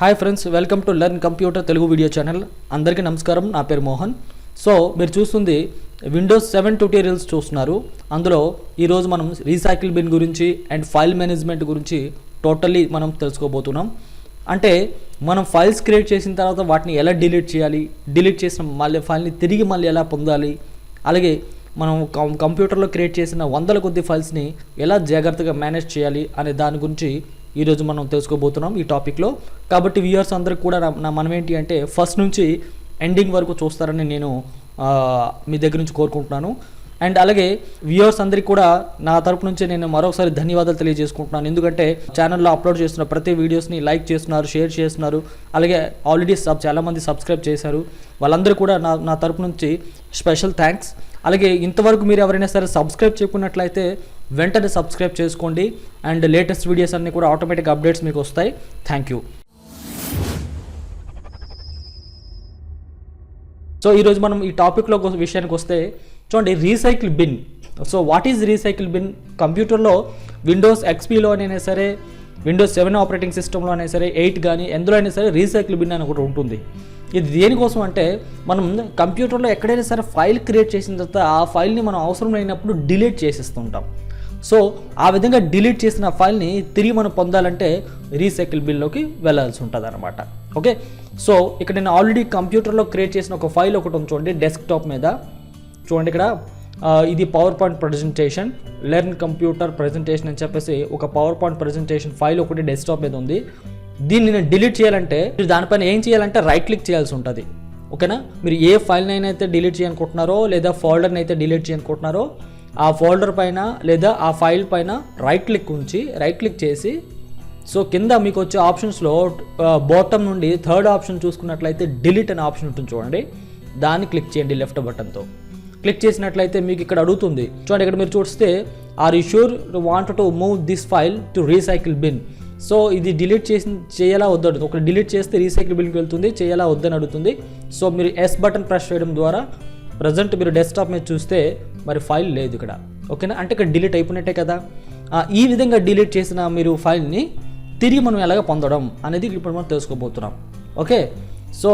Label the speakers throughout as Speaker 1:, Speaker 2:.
Speaker 1: Hi friends welcome to learn computer Telugu video channel అందరికీ నమస్కారం నా పేరు మోహన్. సో మీరు చూస్తుంది విండోస్ సెవెన్ ట్యూటోరియల్స్ చూస్తున్నారు. అందులో ఈరోజు మనం రీసైకిల్ బిన్ గురించి అండ్ ఫైల్ మేనేజ్మెంట్ గురించి టోటల్లీ మనం తెలుసుకోబోతున్నాం. అంటే మనం ఫైల్స్ క్రియేట్ చేసిన తర్వాత వాటిని ఎలా డిలీట్ చేయాలి? డిలీట్ చేసిన మళ్ళీ ఫైల్ని తిరిగి మళ్ళీ ఎలా పొందాలి? అలాగే మనం కం- కంప్యూటర్లో క్రియేట్ చేసిన వందల కొద్ది ఫైల్స్ని ఎలా జాగ్రత్తగా మేనేజ్ చేయాలి? అనే దాని గురించి ఈరోజు మనం తెలుసుకోబోతున్నాం ఈ టాపిక్లో. కాబట్టి వ్యూయర్స్ అందరికి కూడా నా- మనం ఏంటి అంటే ఫస్ట్ నుంచి ఎండింగ్ వరకు చూస్తారని నేను మీ దగ్గర నుంచి కోరుకుంటున్నాను. అండ్ అలాగే వ్యూయర్స్ అందరికీ కూడా నా తరపు నుంచి నేను మరొకసారి ధన్యవాదాలు తెలియజేసుకుంటున్నాను. ఎందుకంటే ఛానల్లో అప్లోడ్ చేస్తున్న ప్రతి వీడియోస్ని లైక్ చేస్తున్నారు షేర్ చేస్తున్నారు. అలాగే ఆల్రెడీ సబ్ చాలామంది సబ్స్క్రైబ్ చేశారు. వాళ్ళందరూ కూడా నా నా తరపు నుంచి స్పెషల్ థ్యాంక్స్ అలాగే ఇంతవరకు మీరు ఎవరైనా సరే సబ్స్క్రైబ్ చేసుకున్నట్లయితే వెంటనే సబ్స్క్రైబ్ చేసుకోండి అండ్ లేటెస్ట్ వీడియోస్ అన్నీ కూడా ఆటోమేటిక్ అప్డేట్స్ మీకు వస్తాయి. థ్యాంక్ యూ సో ఈరోజు మనం ఈ టాపిక్లో విషయానికి వస్తే చూడండి recycle bin so what is recycle bin కంప్యూటర్లో విండోస్ ఎక్స్పీలోనైనా సరే విండోస్ సెవెన్ ఆపరేటింగ్ సిస్టంలో అయినా సరే ఎయిట్ కానీ ఎందులో అయినా సరే రీసైకిల్ బిన్ అని ఒకటి ఉంటుంది. ఇది దేనికోసం అంటే మనం కంప్యూటర్లో ఎక్కడైనా సరే ఫైల్ క్రియేట్ చేసిన తర్వాత ఆ ఫైల్ని మనం అవసరం లేనప్పుడు డిలీట్ చేసేస్తుంటాం సో ఆ విధంగా డిలీట్ చేసిన ఫైల్ని తిరిగి మనం పొందాలంటే రీసైకిల్ బిల్లోకి వెళ్ళాల్సి ఉంటుంది అనమాట ఓకే? సో ఇక్కడ నేను ఆల్రెడీ కంప్యూటర్లో క్రియేట్ చేసిన ఒక ఫైల్ ఒకటి ఉంది చూడండి డెస్క్టాప్ మీద. చూడండి ఇక్కడ. ఇది PowerPoint presentation learn computer presentation అని చెప్పేసి ఒక పవర్ పాయింట్ ప్రజెంటేషన్ ఫైల్ ఒకటి డెస్క్టాప్ మీద ఉంది. దీన్ని నేను డిలీట్ చేయాలంటే మీరు దానిపైన ఏం చేయాలంటే రైట్ క్లిక్ చేయాల్సి ఉంటుంది. ఓకేనా? మీరు ఏ ఫైల్ని అయితే డిలీట్ చేయాలనుకుంటున్నారో లేదా ఫోల్డర్ని అయితే డిలీట్ చేయాలనుకుంటున్నారో ఆ ఫోల్డర్ పైన లేదా ఆ ఫైల్ పైన రైట్ క్లిక్ ఉంచి రైట్ క్లిక్ చేసి సో కింద మీకు వచ్చే ఆప్షన్స్లో బాటమ్ నుండి థర్డ్ ఆప్షన్ చూసుకున్నట్లయితే డిలీట్ అనే ఆప్షన్ ఉంటుంది చూడండి. దాన్ని క్లిక్ చేయండి లెఫ్ట్ బటన్తో క్లిక్ చేసినట్లయితే మీకు ఇక్కడ అడుగుతుంది. చూడండి ఇక్కడ మీరు చూస్తే are you sure want to move this file to recycle bin so ఇది డిలీట్ చేసి చేయాలా వద్దు ఒక డిలీట్ చేస్తే రీసైకిల్ వెళ్తుంది చేయాలా వద్దని అడుగుతుంది. సో మీరు ఎస్ బటన్ ప్రెస్ చేయడం ద్వారా ప్రజెంట్ మీరు డెస్క్టాప్ మీద చూస్తే మరి ఫైల్ లేదు ఇక్కడ. ఓకేనా? అంటే ఇక్కడ డిలీట్ అయిపోయినట్టే కదా. ఈ విధంగా డిలీట్ చేసిన మీరు ఫైల్ని తిరిగి మనం ఎలాగ పొందడం అనేది ఇప్పుడు మనం తెలుసుకోబోతున్నాం. ఓకే? సో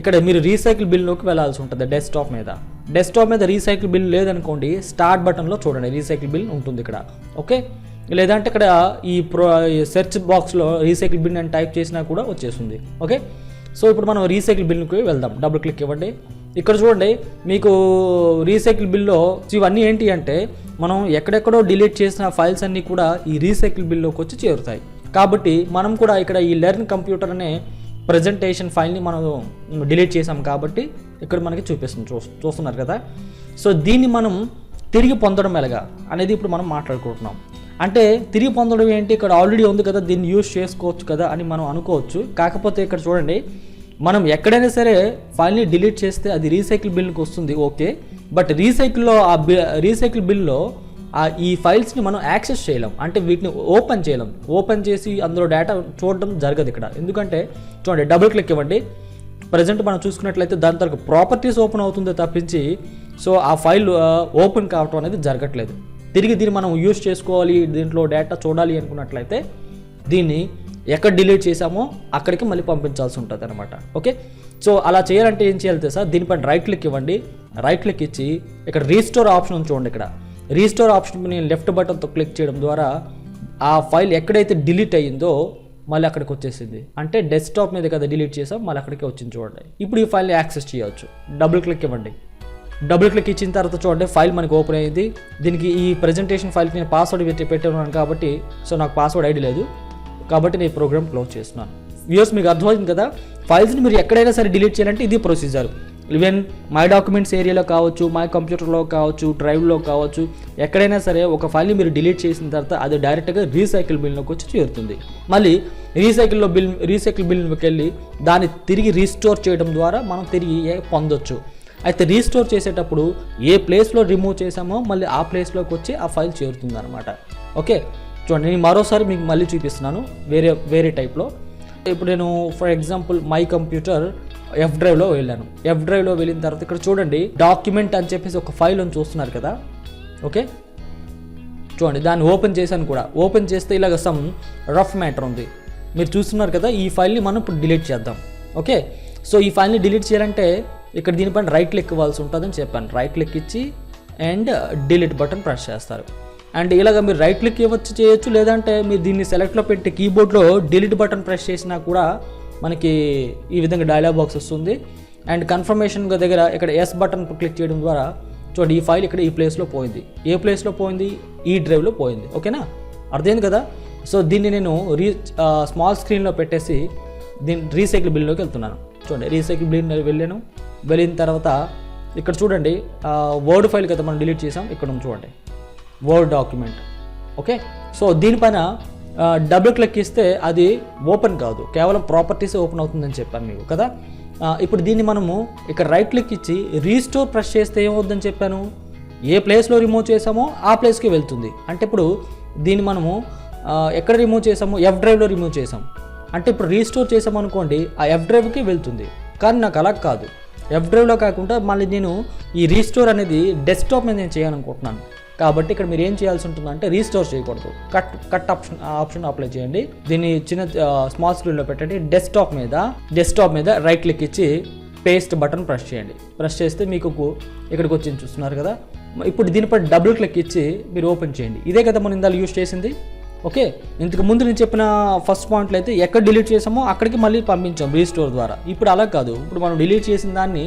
Speaker 1: ఇక్కడ మీరు రీసైకిల్ బిల్లోకి వెళ్ళాల్సి ఉంటుంది డెస్క్టాప్ మీద. డెస్క్టాప్ మీద రీసైకిల్ బిల్ లేదనుకోండి స్టార్ట్ బటన్లో చూడండి రీసైకిల్ బిల్ ఉంటుంది ఇక్కడ. ఓకే? లేదంటే ఇక్కడ ఈ ప్రో సెర్చ్ బాక్స్లో రీసైకిల్ బిన్ అని టైప్ చేసినా కూడా వచ్చేస్తుంది. ఓకే? సో ఇప్పుడు మనం రీసైకిల్ బిల్కి వెళ్దాం. డబుల్ క్లిక్ ఇవ్వండి. ఇక్కడ చూడండి మీకు రీసైకిల్ బిల్లో ఇవన్నీ ఏంటి అంటే మనం ఎక్కడెక్కడో డిలీట్ చేసిన ఫైల్స్ అన్నీ కూడా ఈ రీసైకిల్ బిల్లోకి వచ్చి చేరుతాయి. కాబట్టి మనం కూడా ఇక్కడ ఈ లెర్న్ కంప్యూటర్ అనే ప్రజెంటేషన్ ఫైల్ని మనం డిలీట్ చేసాం కాబట్టి ఇక్కడ మనకి చూపిస్తుంది చూ చూస్తున్నారు కదా? సో దీన్ని మనం తిరిగి పొందడం ఎలాగా అనేది ఇప్పుడు మనం మాట్లాడుకుంటున్నాం. అంటే తిరిగి పొందడం ఏంటి? ఇక్కడ ఆల్రెడీ ఉంది కదా దీన్ని యూజ్ చేసుకోవచ్చు కదా అని మనం అనుకోవచ్చు. కాకపోతే ఇక్కడ చూడండి మనం ఎక్కడైనా సరే ఫైల్ని డిలీట్ చేస్తే అది రీసైకిల్ బిల్కి వస్తుంది ఓకే బట్ రీసైకిల్లో ఆ బి రీసైకిల్ బిల్లో ఆ ఈ ఫైల్స్ని మనం యాక్సెస్ చేయలేం. అంటే వీటిని ఓపెన్ చేయలేం. ఓపెన్ చేసి అందులో డేటా చూడడం జరగదు ఇక్కడ. ఎందుకంటే చూడండి డబుల్ క్లిక్ ఇవ్వండి. ప్రజెంట్ మనం చూసుకున్నట్లయితే దాని తరకు ప్రాపర్టీస్ ఓపెన్ అవుతుందో తప్పించి సో ఆ ఫైల్ ఓపెన్ కావటం అనేది జరగట్లేదు. తిరిగి దీన్ని మనం యూజ్ చేసుకోవాలి దీంట్లో డేటా చూడాలి అనుకున్నట్లయితే దీన్ని ఎక్కడ డిలీట్ చేసామో అక్కడికి మళ్ళీ పంపించాల్సి ఉంటుంది అనమాట ఓకే సో అలా చేయాలంటే ఏం చేయాలి తెలుసా? దీనిపైన రైట్ క్లిక్ ఇవ్వండి. రైట్ క్లిక్ ఇచ్చి ఇక్కడ రీస్టోర్ ఆప్షన్ చూడండి ఇక్కడ. రీస్టోర్ ఆప్షన్ నేను లెఫ్ట్ బటన్తో క్లిక్ చేయడం ద్వారా ఆ ఫైల్ ఎక్కడైతే డిలీట్ అయ్యిందో మళ్ళీ అక్కడికి వచ్చేసింది. అంటే డెస్క్టాప్ మీద కదా డిలీట్ చేసాం మళ్ళీ అక్కడికి వచ్చింది చూడండి. ఇప్పుడు ఈ ఫైల్ని యాక్సెస్ చేయవచ్చు డబుల్ క్లిక్ ఇవ్వండి. డబుల్ క్లిక్ ఇచ్చిన తర్వాత చూడండి ఫైల్ మనకి ఓపెన్ అయ్యింది దీనికి ఈ ప్రజెంటేషన్ ఫైల్కి నేను పాస్వర్డ్ పెట్టి పెట్టాను కాబట్టి సో నాకు పాస్వర్డ్ ఐడి లేదు. కాబట్టి నేను ప్రోగ్రామ్ క్లోజ్ చేస్తున్నాను. వ్యూస్ మీకు అర్థమవుతుంది కదా? ఫైల్స్ని మీరు ఎక్కడైనా సరే డిలీట్ చేయాలంటే ఇది ప్రొసీజర్ ఈవెన్ మై డాక్యుమెంట్స్ ఏరియాలో కావచ్చు మై కంప్యూటర్లో కావచ్చు డ్రైవ్లో కావచ్చు ఎక్కడైనా సరే ఒక ఫైల్ని మీరు డిలీట్ చేసిన తర్వాత అది డైరెక్ట్గా రీసైకిల్ బిల్లోకి వచ్చి చేరుతుంది. మళ్ళీ రీసైకిల్లో బిల్ రీసైకిల్ బిల్కి వెళ్ళి దాన్ని తిరిగి రీస్టోర్ చేయడం ద్వారా మనం తిరిగి పొందొచ్చు. అయితే రీస్టోర్ చేసేటప్పుడు ఏ ప్లేస్లో రిమూవ్ చేసామో మళ్ళీ ఆ ప్లేస్లోకి వచ్చి ఆ ఫైల్ చేరుతుంది అనమాట ఓకే చూడండి నేను మరోసారి మీకు మళ్ళీ చూపిస్తున్నాను వేరే వేరే టైప్లో ఇప్పుడు నేను for example my computer F డ్రైవ్లో వెళ్ళాను. ఎఫ్ డ్రైవ్లో వెళ్ళిన తర్వాత ఇక్కడ చూడండి డాక్యుమెంట్ అని చెప్పేసి ఒక ఫైల్ అని చూస్తున్నారు కదా. ఓకే చూడండి దాన్ని ఓపెన్ చేశాను కూడా. ఓపెన్ చేస్తే ఇలాగ సమ్ రఫ్ మ్యాటర్ ఉంది. మీరు చూస్తున్నారు కదా ఈ ఫైల్ని మనం ఇప్పుడు డిలీట్ చేద్దాం. ఓకే సో ఈ ఫైల్ని డిలీట్ చేయాలంటే ఇక్కడ దీనిపైన రైట్ క్లిక్ ఇవ్వాల్సి ఉంటుందని చెప్పాను. రైట్ క్లిక్ ఇచ్చి అండ్ డిలీట్ బటన్ ప్రెస్ చేస్తారు. అండ్ ఇలాగ మీరు రైట్ క్లిక్ ఇవ్వచ్చు చేయొచ్చు లేదంటే మీరు దీన్ని సెలెక్ట్లో పెట్టి కీబోర్డ్లో డిలీట్ బటన్ ప్రెస్ చేసినా కూడా మనకి ఈ విధంగా డైలాగ్ బాక్స్ వస్తుంది. అండ్ కన్ఫర్మేషన్ దగ్గర ఇక్కడ ఎస్ బటన్ క్లిక్ చేయడం ద్వారా చూడండి ఈ ఫైల్ ఇక్కడ ఈ ప్లేస్లో పోయింది. ఏ ప్లేస్లో పోయింది? ఈ డ్రైవ్లో పోయింది. ఓకేనా అర్థమైంది కదా? సో దీన్ని నేను రీ స్మాల్ స్క్రీన్లో పెట్టేసి దీని రీసైకిల్ బిల్లోకి వెళ్తున్నాను. చూడండి రీసైకిల్ బిల్ వెళ్ళాను. వెళ్ళిన తర్వాత ఇక్కడ చూడండి వర్డ్ ఫైల్ కదా మనం డిలీట్ చేసాం. ఇక్కడ ఉంది చూడండి. వర్డ్ డాక్యుమెంట్ ఓకే సో దీనిపైన డబుల్ క్లిక్ ఇస్తే అది ఓపెన్ కాదు. కేవలం ప్రాపర్టీస్ ఓపెన్ అవుతుందని చెప్పాను మీకు కదా? ఇప్పుడు దీన్ని మనము ఇక్కడ రైట్ క్లిక్ ఇచ్చి రీస్టోర్ ప్రెస్ చేస్తే ఏమవుద్దని చెప్పాను? ఏ ప్లేస్లో రిమూవ్ చేసామో ఆ ప్లేస్కి వెళ్తుంది. అంటే ఇప్పుడు దీన్ని మనము ఎక్కడ రిమూవ్ చేసాము? ఎఫ్ డ్రైవ్లో రిమూవ్ చేసాం. అంటే ఇప్పుడు రీస్టోర్ చేసామనుకోండి ఆ ఎఫ్ డ్రైవ్కి వెళ్తుంది. కానీ నాకు అలా కాదు. ఎఫ్ డ్రైవ్లో కాకుండా మళ్ళీ నేను ఈ రీస్టోర్ అనేది డెస్క్టాప్ మీద నేను చేయాలనుకుంటున్నాను. కాబట్టి ఇక్కడ మీరు ఏం చేయాల్సి ఉంటుందంటే రీస్టోర్ చేయకూడదు. Cut cut option option apply చేయండి. దీన్ని చిన్న స్మాల్ స్క్రీన్లో పెట్టండి. డెస్క్టాప్ మీద డెస్క్టాప్ మీద రైట్ క్లిక్ ఇచ్చి పేస్ట్ బటన్ ప్రెస్ చేయండి. ప్రెస్ చేస్తే మీకు ఇక్కడికి వచ్చి చూస్తున్నారు కదా. ఇప్పుడు దీనిపై డబుల్ క్లిక్ ఇచ్చి మీరు ఓపెన్ చేయండి. ఇదే కదా మనం ఇందాక యూజ్ చేసింది? ఓకే ఇంతకు ముందు నేను చెప్పిన ఫస్ట్ పాయింట్లు అయితే ఎక్కడ డిలీట్ చేసామో అక్కడికి మళ్ళీ పంపించాం రీస్టోర్ ద్వారా. ఇప్పుడు అలా కాదు. ఇప్పుడు మనం డిలీట్ చేసిన దాన్ని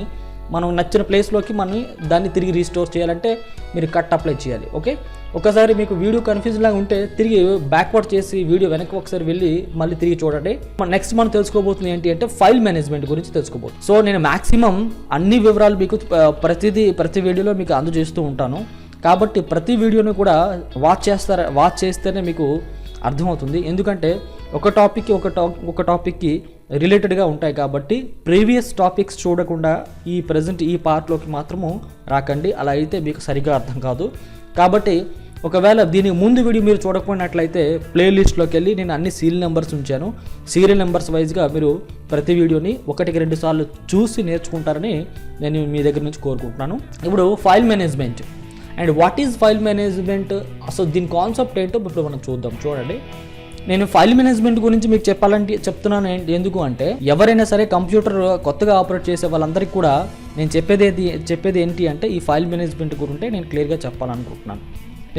Speaker 1: మనం నచ్చిన ప్లేస్లోకి మనం దాన్ని తిరిగి రీస్టోర్ చేయాలంటే మీరు కట్ అప్లై చేయాలి. ఓకే? ఒకసారి మీకు వీడియో కన్ఫ్యూజ్ లాగా ఉంటే తిరిగి బ్యాక్వర్డ్ చేసి వీడియో వెనక్కి ఒకసారి వెళ్ళి మళ్ళీ తిరిగి చూడండి. నెక్స్ట్ మనం తెలుసుకోబోతుంది ఏంటి అంటే ఫైల్ మేనేజ్మెంట్ గురించి తెలుసుకోబోతుంది సో నేను మాక్సిమం అన్ని వివరాలు మీకు ప్రతిదీ ప్రతి వీడియోలో మీకు అందజేస్తూ ఉంటాను. కాబట్టి ప్రతి వీడియోని కూడా వాచ్ చేస్తారా వాచ్ చేస్తేనే మీకు అర్థమవుతుంది. ఎందుకంటే ఒక టాపిక్కి ఒక టా ఒక టాపిక్కి రిలేటెడ్గా ఉంటాయి కాబట్టి ప్రీవియస్ టాపిక్స్ చూడకుండా ఈ ప్రజెంట్ ఈ పార్ట్లోకి మాత్రము రాకండి. అలా అయితే మీకు సరిగ్గా అర్థం కాదు. కాబట్టి ఒకవేళ దీనికి ముందు వీడియో మీరు చూడకపోయినట్లయితే ప్లేలిస్ట్లోకి వెళ్ళి నేను అన్ని సీరియల్ నెంబర్స్ ఉంచాను. సీరియల్ నెంబర్స్ వైజ్గా మీరు ప్రతి వీడియోని ఒకటికి రెండు సార్లు చూసి నేర్చుకుంటారని నేను మీ దగ్గర నుంచి కోరుకుంటున్నాను. ఇప్పుడు file management and what is file management? అసలు దీని కాన్సెప్ట్ ఏంటో ఇప్పుడు మనం చూద్దాం. చూడండి. నేను ఫైల్ మేనేజ్మెంట్ గురించి మీకు చెప్పాలంటే చెప్తున్నాను ఎందుకు అంటే ఎవరైనా సరే కంప్యూటర్ కొత్తగా ఆపరేట్ చేసే వాళ్ళందరికీ కూడా నేను చెప్పేది ఏది చెప్పేది ఏంటి అంటే ఈ ఫైల్ మేనేజ్మెంట్ గురించి నేను క్లియర్గా చెప్పాలనుకుంటున్నాను.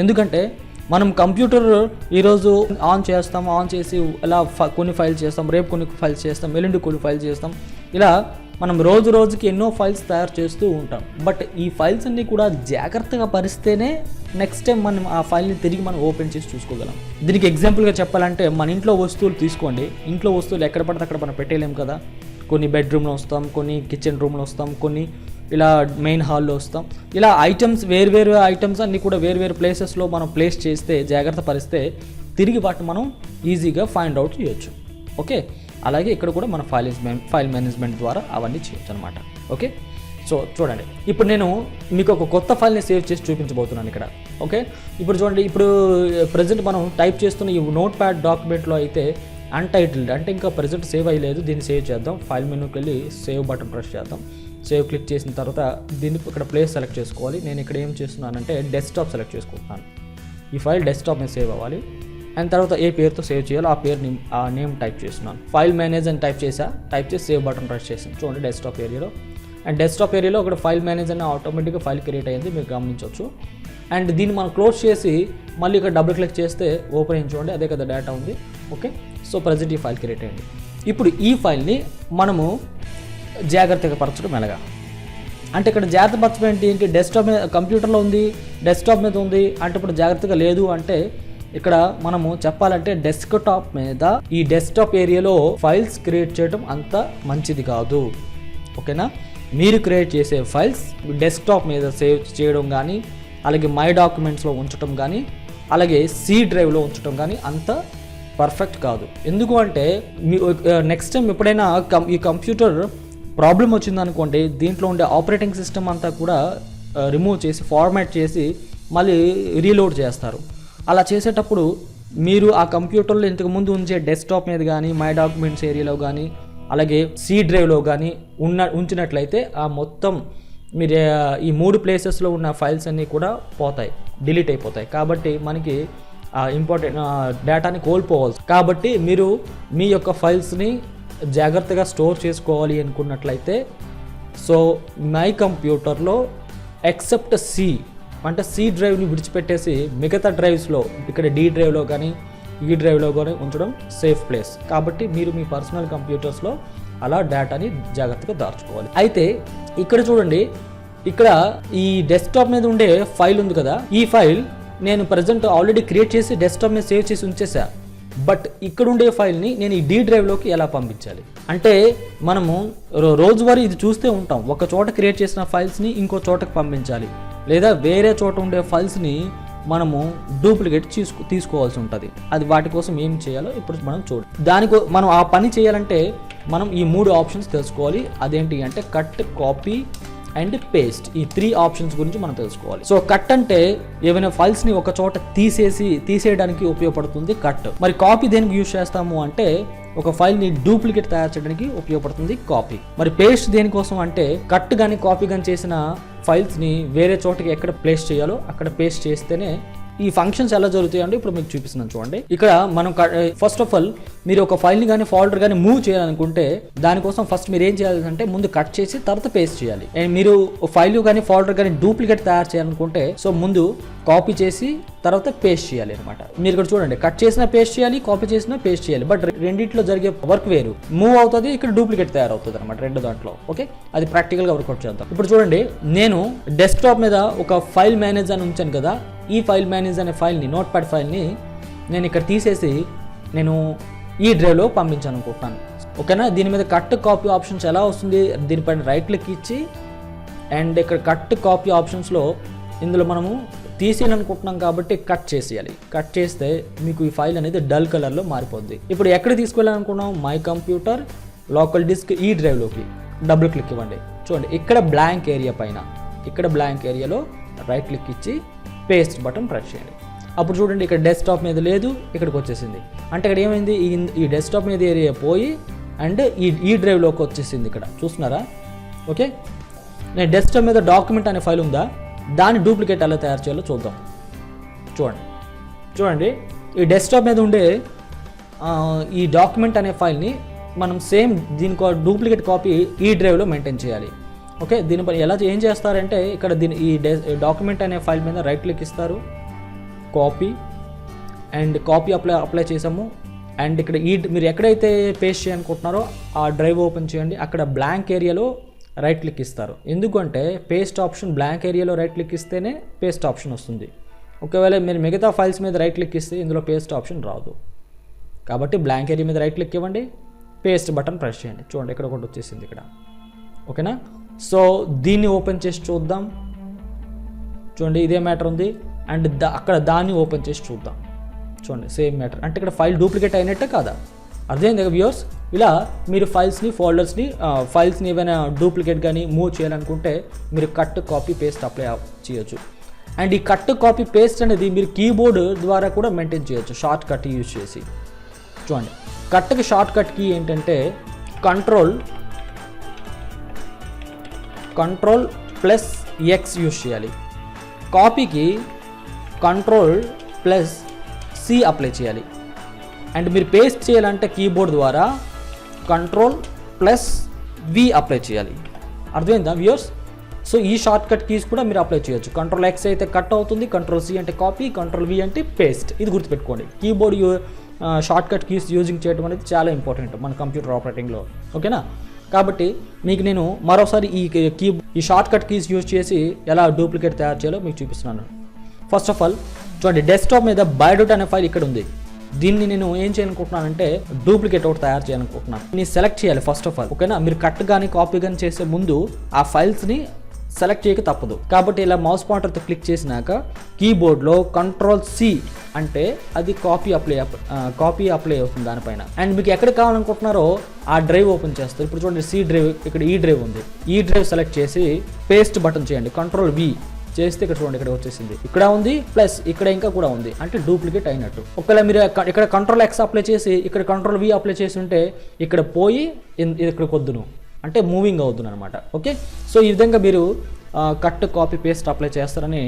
Speaker 1: ఎందుకంటే మనం కంప్యూటర్ ఈరోజు ఆన్ చేస్తాం ఆన్ చేసి ఇలా ఫ- కొన్ని ఫైల్స్ చేస్తాం రేపు కొన్ని ఫైల్స్ చేస్తాం ఎల్లుండి కొన్ని ఫైల్స్ చేస్తాం. ఇలా మనం రోజు రోజుకి ఎన్నో ఫైల్స్ తయారు చేస్తూ ఉంటాం. బట్ ఈ ఫైల్స్ అన్నీ కూడా జాగ్రత్తగా పరిస్తేనే నెక్స్ట్ టైం మనం ఆ ఫైల్ని తిరిగి మనం ఓపెన్ చేసి చూసుకోగలం. దీనికి ఎగ్జాంపుల్గా చెప్పాలంటే మన ఇంట్లో వస్తువులు తీసుకోండి. ఇంట్లో వస్తువులు ఎక్కడ పడితే అక్కడ మనం పెట్టేయలేం కదా. కొన్ని బెడ్రూమ్లో వస్తాం కొన్ని కిచెన్ రూమ్లో వస్తాం కొన్ని ఇలా మెయిన్ హాల్లో వస్తాం. ఇలా ఐటమ్స్ వేరు ఐటమ్స్ అన్నీ కూడా వేరు వేరు ప్లేసెస్లో మనం ప్లేస్ చేస్తే జాగ్రత్త పరిస్తే తిరిగి వాటిని మనం ఈజీగా ఫైండ్ అవుట్ చేయొచ్చు. ఓకే అలాగే ఇక్కడ కూడా మన ఫైల్ ఫైల్ మేనేజ్మెంట్ ద్వారా అవన్నీ చేయొచ్చు అనమాట ఓకే సో చూడండి. ఇప్పుడు నేను మీకు ఒక కొత్త ఫైల్ని సేవ్ చేసి చూపించబోతున్నాను ఇక్కడ. ఓకే ఇప్పుడు చూడండి ఇప్పుడు uh, ప్రజెంట్ మనం టైప్ చేస్తున్న ఈ నోట్ ప్యాడ్ డాక్యుమెంట్లో అయితే అన్టైటిల్డ్ అంటే ఇంకా ప్రజెంట్ సేవ్ అయ్యలేదు దీన్ని సేవ్ చేద్దాం. ఫైల్ మెనూకి వెళ్ళి సేవ్ బటన్ ప్రెస్ చేద్దాం. సేవ్ క్లిక్ చేసిన తర్వాత దీన్ని ఇక్కడ ప్లేస్ సెలెక్ట్ చేసుకోవాలి. నేను ఇక్కడ ఏం చేస్తున్నానంటే డెస్క్టాప్ సెలెక్ట్ చేసుకుంటున్నాను. ఈ ఫైల్ డెస్క్టాప్ మీద సేవ్ అవ్వాలి. అండ్ తర్వాత ఏ పేరుతో సేవ్ చేయాలో ఆ పేరు ఆ నేమ్ టైప్ చేస్తున్నాను. ఫైల్ మేనేజ్ అని టైప్ చేసా. టైప్ చేసి సేవ్ బటన్ ప్రెస్ చేసాను చూడండి డెస్క్టాప్ ఏరియాలో అండ్ డెస్క్టాప్ ఏరియాలో ఒక ఫైల్ మేనేజ్ అని ఆటోమేటిక్గా ఫైల్ క్రియేట్ అయ్యింది. మీరు గమనించవచ్చు. అండ్ దీన్ని మనం క్లోజ్ చేసి మళ్ళీ ఇక్కడ డబుల్ క్లిక్ చేస్తే ఓపెన్ అయ్యి చూడండి. అదే కదా డేటా ఉంది. ఓకే సో ప్రజెంట్ ఈ ఫైల్ క్రియేట్ అయ్యింది. ఇప్పుడు ఈ ఫైల్ని మనము జాగ్రత్తగా పరచడం ఎలాగా? అంటే ఇక్కడ జాగ్రత్త పరచడం ఏంటి? ఏంటి? డెస్క్టాప్ మీద కంప్యూటర్లో ఉంది డెస్క్టాప్ మీద ఉంది అంటే ఇప్పుడు జాగ్రత్తగా లేదు అంటే ఇక్కడ మనము చెప్పాలంటే డెస్క్టాప్ మీద ఈ డెస్క్టాప్ ఏరియాలో ఫైల్స్ క్రియేట్ చేయడం అంత మంచిది కాదు. ఓకేనా? మీరు క్రియేట్ చేసే ఫైల్స్ డెస్క్టాప్ మీద సేవ్ చేయడం కానీ అలాగే మై డాక్యుమెంట్స్లో ఉంచడం కానీ అలాగే సి డ్రైవ్లో ఉంచడం కానీ అంత పర్ఫెక్ట్ కాదు. ఎందుకు అంటే మీ నెక్స్ట్ టైం ఎప్పుడైనా కం ఈ కంప్యూటర్ ప్రాబ్లం వచ్చిందనుకోండి దీంట్లో ఉండే ఆపరేటింగ్ సిస్టమ్ అంతా కూడా రిమూవ్ చేసి ఫార్మాట్ చేసి మళ్ళీ రీలోడ్ చేస్తారు. అలా చేసేటప్పుడు మీరు ఆ కంప్యూటర్లో ఇంతకు ముందు ఉంచే డెస్క్టాప్ మీద కానీ మై డాక్యుమెంట్స్ ఏరియాలో కానీ అలాగే సీ డ్రైవ్లో కానీ ఉన్న ఉంచినట్లయితే ఆ మొత్తం మీరు ఈ మూడు ప్లేసెస్లో ఉన్న ఫైల్స్ అన్నీ కూడా పోతాయి డిలీట్ అయిపోతాయి. కాబట్టి మనకి ఇంపార్టెంట్ డేటాని కోల్పోవాలి. కాబట్టి మీరు మీ యొక్క ఫైల్స్ని జాగ్రత్తగా స్టోర్ చేసుకోవాలి అనుకున్నట్లయితే సో మై కంప్యూటర్లో ఎక్సెప్ట్ సి అంటే సి డ్రైవ్ని విడిచిపెట్టేసి మిగతా డ్రైవ్స్లో ఇక్కడ డి డ్రైవ్లో కానీ e ఈ డ్రైవ్లో కానీ ఉంచడం సేఫ్ ప్లేస్ కాబట్టి మీరు మీ పర్సనల్ కంప్యూటర్స్లో అలా డేటాని జాగ్రత్తగా దాచుకోవాలి. అయితే ఇక్కడ చూడండి ఇక్కడ ఈ డెస్క్టాప్ మీద ఉండే ఫైల్ ఉంది కదా ఈ ఫైల్ నేను ప్రజెంట్ ఆల్రెడీ క్రియేట్ చేసి డెస్క్టాప్ మీద సేవ్ చేసి ఉంచేసా. బట్ ఇక్కడ ఉండే ఫైల్ని నేను ఈ డీ డ్రైవ్లోకి ఎలా పంపించాలి? అంటే మనము రో- రోజువారీ ఇది చూస్తూ ఉంటాం. ఒక చోట క్రియేట్ చేసిన ఫైల్స్ని ఇంకో చోటకి పంపించాలి. లేదా వేరే చోట ఉండే ఫైల్స్ని మనము డూప్లికేట్ తీసుకు తీసుకోవాల్సి ఉంటుంది. అది వాటి కోసం ఏం చేయాలో ఇప్పుడు మనం చూడ. దానికో మనం ఆ పని చేయాలంటే మనం ఈ మూడు ఆప్షన్స్ తెలుసుకోవాలి. అదేంటి అంటే కట్ కాపీ అండ్ పేస్ట్. ఈ త్రీ ఆప్షన్స్ గురించి మనం తెలుసుకోవాలి. సో కట్ అంటే ఏమైనా ఫైల్స్ని ఒక చోట తీసేసి తీసేయడానికి ఉపయోగపడుతుంది కట్. మరి కాపీ దేనికి యూజ్ చేస్తాము అంటే ఒక ఫైల్ని డూప్లికేట్ తయారు చేయడానికి ఉపయోగపడుతుంది కాపీ. మరి పేస్ట్ దేనికోసం అంటే కట్ కానీ కాపీ కానీ చేసిన ఫైల్స్ని వేరే చోటకి ఎక్కడ ప్లేస్ చేయాలో అక్కడ పేస్ట్ చేస్తేనే ఈ ఫంక్షన్స్ ఎలా జరుగుతాయి అంటే ఇప్పుడు మీకు చూపిస్తున్నాను చూడండి. ఇక్కడ మనం ఫస్ట్ ఆఫ్ ఆల్ మీరు ఒక ఫైల్ని కానీ ఫోల్డర్ కానీ మూవ్ చేయాలనుకుంటే దానికోసం ఫస్ట్ మీరు ఏం చేయాలి అంటే ముందు కట్ చేసి తర్వాత పేస్ట్ చేయాలి. అండ్ మీరు ఫైల్ కానీ ఫోల్డర్ కానీ డూప్లికేట్ తయారు చేయాలనుకుంటే సో ముందు కాపీ చేసి తర్వాత పేస్ట్ చేయాలి అనమాట మీరు ఇక్కడ చూడండి కట్ చేసినా పేస్ట్ చేయాలి కాపీ చేసినా పేస్ట్ చేయాలి. బట్ రెండిట్లో జరిగే వర్క్ వేరు. మూవ్ అవుతుంది ఇక్కడ డూప్లికేట్ తయారవుతుంది అనమాట రెండు దాంట్లో. ఓకే అది ప్రాక్టికల్గా వర్కౌట్ చేద్దాం. ఇప్పుడు చూడండి నేను డెస్క్టాప్ మీద ఒక ఫైల్ మేనేజర్ అని ఉంచాను కదా ఈ ఫైల్ మేనేజ్ అనే ఫైల్ని నోట్ ప్యాడ్ ఫైల్ని నేను ఇక్కడ తీసేసి నేను ఈ డ్రైవ్లో పంపించాను అనుకుంటున్నాను ఓకేనా? దీని మీద కట్ కాపీ ఆప్షన్స్ ఎలా వస్తుంది? దీనిపైన రైట్ క్లిక్ ఇచ్చి అండ్ ఇక్కడ కట్ కాపీ ఆప్షన్స్లో ఇందులో మనము తీసేయాలనుకుంటున్నాం కాబట్టి కట్ చేసేయాలి. కట్ చేస్తే మీకు ఈ ఫైల్ అనేది డల్ కలర్లో మారిపోద్ది. ఇప్పుడు ఎక్కడ తీసుకెళ్ళాలనుకున్నాం? మై కంప్యూటర్ లోకల్ డిస్క్ ఈ డ్రైవ్లోకి. డబుల్ క్లిక్ ఇవ్వండి. చూడండి ఇక్కడ బ్లాంక్ ఏరియా పైన ఇక్కడ బ్లాంక్ ఏరియాలో రైట్ క్లిక్ ఇచ్చి పేస్ట్ బటన్ ప్రెస్ చేయండి. అప్పుడు చూడండి ఇక్కడ డెస్క్టాప్ మీద లేదు ఇక్కడికి వచ్చేసింది. అంటే ఇక్కడ ఏమైంది? ఈ ఈ డెస్క్టాప్ మీద ఏరియా పోయి అండ్ ఈ ఈ డ్రైవ్లోకి వచ్చేసింది ఇక్కడ. చూస్తున్నారా? ఓకే? నేను డెస్క్టాప్ మీద డాక్యుమెంట్ అనే ఫైల్ ఉందా? దాన్ని డూప్లికేట్ ఎలా తయారు చేయాలో చూద్దాం. చూడండి. చూడండి ఈ డెస్క్టాప్ మీద ఉండే ఈ డాక్యుమెంట్ అనే ఫైల్ని మనం సేమ్ దీనికి డూప్లికేట్ కాపీ ఈ డ్రైవ్లో మెయింటైన్ చేయాలి. ఓకే దీనిపై ఎలా ఏం చేస్తారంటే ఇక్కడ దీని ఈ డాక్యుమెంట్ అనే ఫైల్ మీద రైట్ క్లిక్ ఇస్తారు. Copy and copy apply apply చేసాము అండ్ ఇక్కడ ఈ మీరు ఎక్కడైతే పేస్ట్ చేయాలనుకుంటున్నారో ఆ డ్రైవ్ ఓపెన్ చేయండి. అక్కడ బ్లాంక్ ఏరియాలో రైట్ క్లిక్ ఇస్తారు. ఎందుకంటే పేస్ట్ ఆప్షన్ బ్లాంక్ ఏరియాలో రైట్ క్లిక్ ఇస్తేనే పేస్ట్ ఆప్షన్ వస్తుంది. ఒకవేళ మీరు మిగతా ఫైల్స్ మీద రైట్ క్లిక్ ఇస్తే ఇందులో పేస్ట్ ఆప్షన్ రాదు. కాబట్టి బ్లాంక్ ఏరియా మీద రైట్ క్లిక్ ఇవ్వండి. పేస్ట్ బటన్ ప్రెస్ చేయండి. చూడండి ఇక్కడ ఒకటి వచ్చేసింది ఇక్కడ. ఓకేనా? సో దీన్ని ఓపెన్ చేసి చూద్దాం. చూడండి ఇదే మ్యాటర్ ఉంది. అండ్ దా అక్కడ దాన్ని ఓపెన్ చేసి చూద్దాం. చూడండి సేమ్ మ్యాటర్. అంటే ఇక్కడ ఫైల్ డూప్లికేట్ అయినట్టే కాదా? అర్థమైంది వ్యూవర్స్? ఇలా మీరు ఫైల్స్ని ఫోల్డర్స్ని ఫైల్స్ని ఏమైనా డూప్లికేట్ కానీ మూవ్ చేయాలనుకుంటే మీరు కట్ కాపీ పేస్ట్ అప్లై చేయొచ్చు. అండ్ ఈ కట్ కాపీ పేస్ట్ అనేది మీరు కీబోర్డ్ ద్వారా కూడా మెయింటైన్ చేయొచ్చు షార్ట్ కట్ యూజ్ చేసి. చూడండి కట్కి షార్ట్ కట్ కీ ఏంటంటే control control plus X use చేయాలి. కాపీకి కంట్రోల్ ప్లస్ సి అప్లై చేయాలి. అండ్ మీరు పేస్ట్ చేయాలంటే కీబోర్డ్ ద్వారా కంట్రోల్ ప్లస్ వి అప్లై చేయాలి. అర్థమైందా వ్యూర్స్ సో ఈ షార్ట్ కట్ కీస్ కూడా మీరు అప్లై చేయొచ్చు. కంట్రోల్ ఎక్స్ అయితే కట్ అవుతుంది కంట్రోల్ సి అంటే కాపీ కంట్రోల్ వి అంటే పేస్ట్ ఇది గుర్తుపెట్టుకోండి. Keyboard you shortcut keys using చేయడం అనేది చాలా ఇంపార్టెంట్ మన కంప్యూటర్ ఆపరేటింగ్లో ఓకేనా కాబట్టి మీకు నేను మరోసారి ఈ కీ ఈ షార్ట్ కట్ కీస్ యూజ్ చేసి ఎలా డూప్లికేట్ తయారు చేయాలో మీకు చూపిస్తున్నాను. ఫస్ట్ ఆఫ్ ఆల్ చూడండి డెస్క్టాప్ మీద బయోడోట్ అనే ఫైల్ ఇక్కడ ఉంది. దీన్ని నేను ఏం చేయాలనుకుంటున్నానంటే డూప్లికేట్ ఒకటి తయారు చేయాలనుకుంటున్నాను. నేను సెలెక్ట్ చేయాలి ఫస్ట్ ఆఫ్ ఆల్ ఓకేనా? మీరు కట్ కానీ కాపీ కానీ చేసే ముందు ఆ ఫైల్స్ని సెలెక్ట్ చేయక తప్పదు. కాబట్టి ఇలా మౌస్ పాయింటర్తో క్లిక్ చేసినాక కీబోర్డ్లో కంట్రోల్ సి అంటే అది కాపీ అప్లై కాపీ అప్లై అవుతుంది దానిపైన. అండ్ మీకు ఎక్కడ కావాలనుకుంటున్నారో ఆ డ్రైవ్ ఓపెన్ చేస్తారు. ఇప్పుడు చూడండి సి డ్రైవ్ ఇక్కడ e ఈ డ్రైవ్ ఉంది. ఈ డ్రైవ్ సెలెక్ట్ చేసి పేస్ట్ బటన్ చేయండి. కంట్రోల్ వి చేస్తే ఇక్కడ చూడండి ఇక్కడ వచ్చేసింది. ఇక్కడ ఉంది ప్లస్ ఇక్కడ ఇంకా కూడా ఉంది. అంటే డూప్లికేట్ అయినట్టు. ఒకవేళ మీరు ఇక్కడ కంట్రోల్ ఎక్స్ అప్లై చేసి ఇక్కడ కంట్రోల్ వి అప్లై చేసి ఉంటే ఇక్కడ పోయి ఇక్కడ కొద్దును. అంటే మూవింగ్ అవుతుంది అనమాట ఓకే సో ఈ విధంగా మీరు కట్ కాపీ పేస్ట్ అప్లై చేస్తారని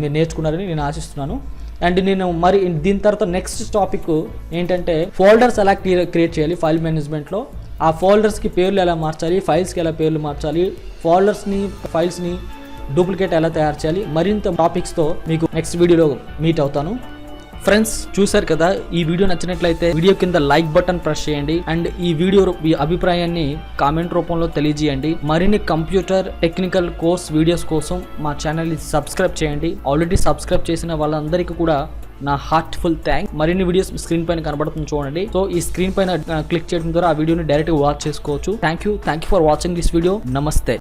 Speaker 1: మీరు నేర్చుకున్నారని నేను ఆశిస్తున్నాను. అండ్ నేను మరి దీని తర్వాత నెక్స్ట్ టాపిక్ ఏంటంటే ఫోల్డర్స్ ఎలా క్రియేట్ చేయాలి ఫైల్ మేనేజ్మెంట్లో ఆ ఫోల్డర్స్కి పేర్లు ఎలా మార్చాలి ఫైల్స్కి ఎలా పేర్లు మార్చాలి ఫోల్డర్స్ని ఫైల్స్ని డూప్లికేట్ ఎలా తయారు చేయాలి మరింత టాపిక్స్తో మీకు నెక్స్ట్ వీడియోలో మీట్ అవుతాను. ఫ్రెండ్స్ చూశారు కదా ఈ వీడియో నచ్చినట్లయితే వీడియో కింద లైక్ బటన్ ప్రెస్ చేయండి. అండ్ ఈ వీడియో మీ అభిప్రాయాన్ని కామెంట్ రూపంలో తెలియజేయండి. మరిన్ని కంప్యూటర్ టెక్నికల్ కోర్స్ వీడియోస్ కోసం మా ఛానల్ని సబ్స్క్రైబ్ చేయండి. ఆల్రెడీ సబ్స్క్రైబ్ చేసిన వాళ్ళందరికీ కూడా నా హార్ట్ఫుల్ థ్యాంక్ మరిన్ని వీడియోస్ స్క్రీన్ పైన కనబడుతుంది చూడండి. సో ఈ స్క్రీన్ పైన క్లిక్ చేయడం ద్వారా ఆ వీడియోని డైరెక్ట్గా వాచ్ చేసుకోవచ్చు. Thank you thank you for watching this video నమస్తే